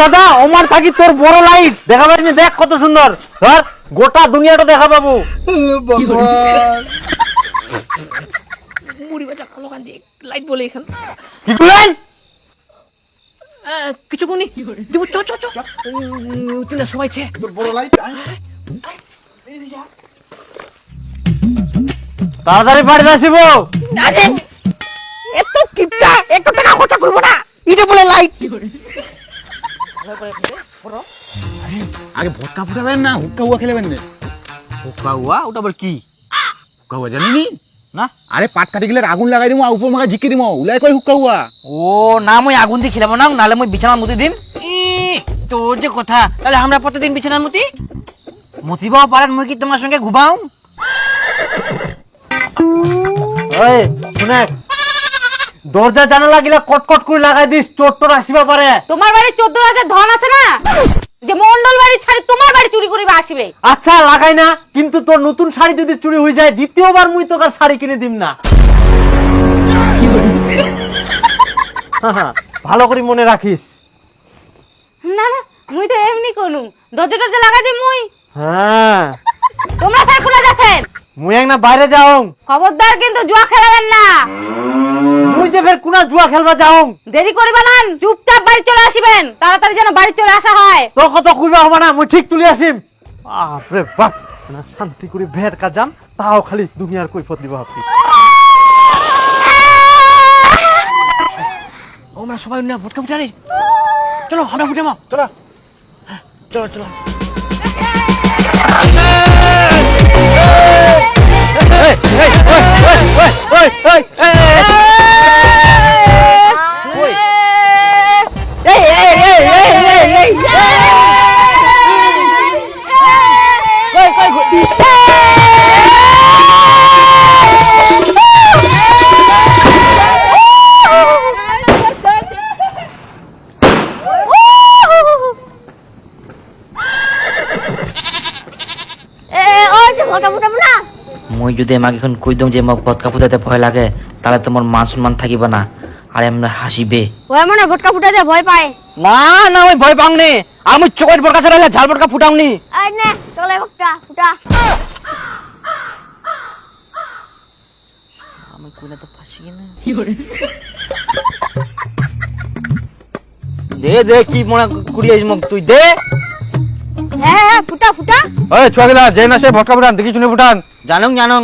জাদা আমার থাকি তোর বড় লাইট দেখা পাইনি দেখ কত সুন্দর। ধর গোটা দুনিয়াটা দেখা পাবো। মুড়ি বাজা কালো কান্দি লাইট বলে এখান। কি করলেন কিছু কোনি দিব চ চ চ। তুই না সবাই ছে তোর বড় লাইট তাড়াতাড়ি বাড়িতে আসিব এত কিপটা একটু টাকা খরচা করব না। এটা বলে লাইট আগে ভটকা ফুটাবেন না হুক্কা হুয়া খেলেবেন না। হুক্কা হুয়া? ওটা আবার কি? হুক্কা হুয়া জানিনি না। আরে পাট কাটি গেলে আগুন লাগাই দিমু উপর মাখা ঝিকি দিমু। উলাই কই হুক্কা হুয়া? ও না মই আগুন দিয়ে খিলাবো না নাহলে মই বিছানার মুতি দিম। তোর যে কথা তাহলে আমরা প্রতিদিন বিছানার মুতি? মুতিবাও পারেন মুই কি তোমার সঙ্গে ঘুমাও? ওই শুনে। দরজা জানালা গিলা কটকট করে লাগাই দিস চোর তোর আসিবা পারে। তোমার বাড়ি চোদ্দ হাজার ধন আছে না? যে মন্ডল বাড়ি ছাড়ি তোমার বাড়ি চুরি করিবা আসিবে। আচ্ছা লাগাই না কিন্তু তোর নতুন শাড়ি যদি চুরি হয়ে যায় দ্বিতীয়বার মুই তোকে আর শাড়ি কিনে দিম না। ভালো করে মনে রাখিস। না না মুই তো এমনি কোনু। দরজাটা লাগাই দিই মুই। হ্যাঁ। তোমরা স্যার খুলে যাচ্ছেন। মুই এক না বাইরে যাও খবরদার কিন্তু জুয়া খেলাবেন না মুই যে ফের কুনা জুয়া খেলবা যাও দেরি করিবা না চুপচাপ বাড়ি চলে আসিবেন তাড়াতাড়ি যেন বাড়ি চলে আসা হয় তো কত কইবা হবে না মুই ঠিক তুলি আসিম বাপ না শান্তি করে ভের কাজাম তাও খালি দুনিয়ার কৈফত দিবা আপনি আমরা সবাই না ভটকা চলো আমরা ফুটাবো চলো চলো চলো মই যদি আমাকে এখন কই দং যে মোক ভটকা ফুটাতে ভয় লাগে তাহলে তোমার মান সম্মান থাকিব না। আর আমরা হাসিবে। ওই মনে ভটকা ফুটাতে ভয় পায়। না না ওই ভয় পাও নি। আমি চোখের বড়কা ছাড়ালে ঝাল বড়কা ফুটাও নি। আই নে চলে ভটকা ফুটা। আমি কইলে তো ফাঁসি না দে দে কি মনে কুড়িয়ে মোক তুই দে। হ্যাঁ হ্যাঁ ফুটা ফুটা। ওই ছুয়াগিলা যে না সে ভটকা ফুটান দেখি শুনে ফুটান। জানুং জানুং।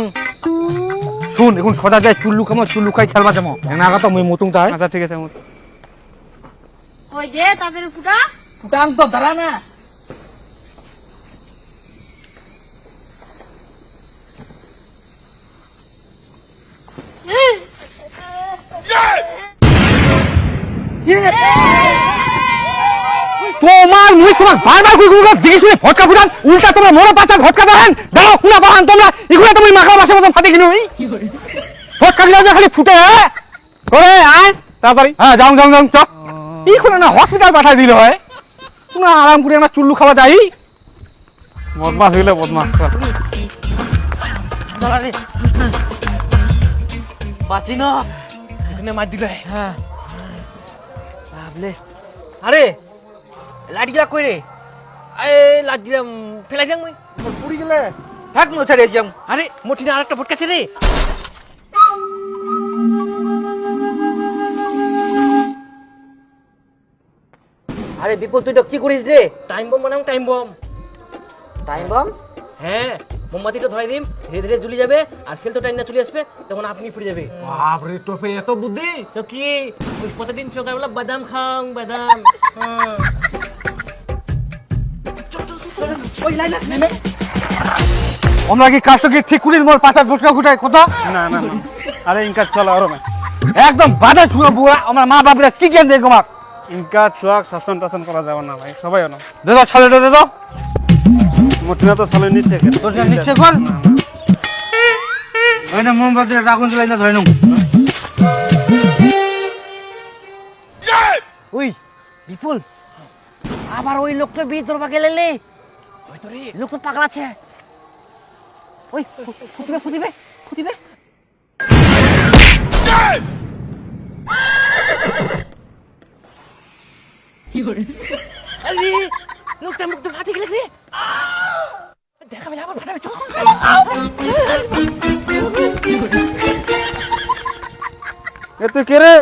শুন এখন সদা যায় চুল্লু খামো চুল্লু খাই খেলবা যাব এনা আগা তো মুই মতুং তাই। আচ্ছা ঠিক আছে ওই যে তাদের ফুটা। ফুটাম তো দাঁড়া না। তোমার মুই তোমার বারবার কই কই দেখি শুনে ভটকা ফুটান উল্টা তোমরা মোর পাতা ভটকা বাহান দাও কুনা বাহান তোমরা ইগুলা তুমি মাখা বাসে মতন ফাটি কিনো। ভটকা গিলা খালি ফুটে হ্যাঁ? করে আয় তাড়াতাড়ি। হ্যাঁ যাও যাও যাও চ ইখনে না হসপিটাল পাঠাই দিল হয়। আরাম করে আমরা চুল্লু খাওয়া যাই বদমাস হইলে বদমাস বাঁচি না। এখানে মার দিলে। হ্যাঁ। ভাবলে আরে লাইট গিলা কই রে? আরে লাগ দিলাম ফেলাই দিলাম মুই। পুরি গেলে। থাক নো ছাড়ে যাম। আরে মোটিনে আরেকটা ভটকা ছে রে। আরে বিপুল তুই তো কি করিস রে? টাইম বম বানাও টাইম বম টাইম বম হ্যাঁ মোমবাতিটা ধরাই দিম ধীরে ধীরে জ্বলি যাবে আর সেল তো টাইম না চলে আসবে তখন আপনি ফিরে যাবে। বাপরে টোপে এত বুদ্ধি? তো কি? প্রতিদিন সকালবেলা বাদাম খাও বাদাম। হ্যাঁ। আমরা কি কাজটা কি ঠিক করিস মোর পাতা ফুটাই কথা? না না না। আরে ইনকা চলো আরও না একদম বাধা ছুঁড়ো বুয়া আমার মা বাপরা কি জ্ঞান দেয় তোমার ইনকা চুয়াক শাসন টাসন করা যাবে না ভাই সবাই না দে দাও ছালে দে মোটিনা তো সালে নিচ্ছে তোর নিচ্ছে কর ওই না মোমবাতি রাখুন চলাই না ধরে ওই বিপুল। আবার ওই লোকটা বিয়ে তোরবা গেলে লে হয়তো রে লোক তো পাগলাছে ওই ফুটিবে ফুটিবে ফুটিবে আরে লোকটা মুখটা ফাটে গেলে রে। দেখা মিলে আবার ফাটাবে চল এ তুই কে রে?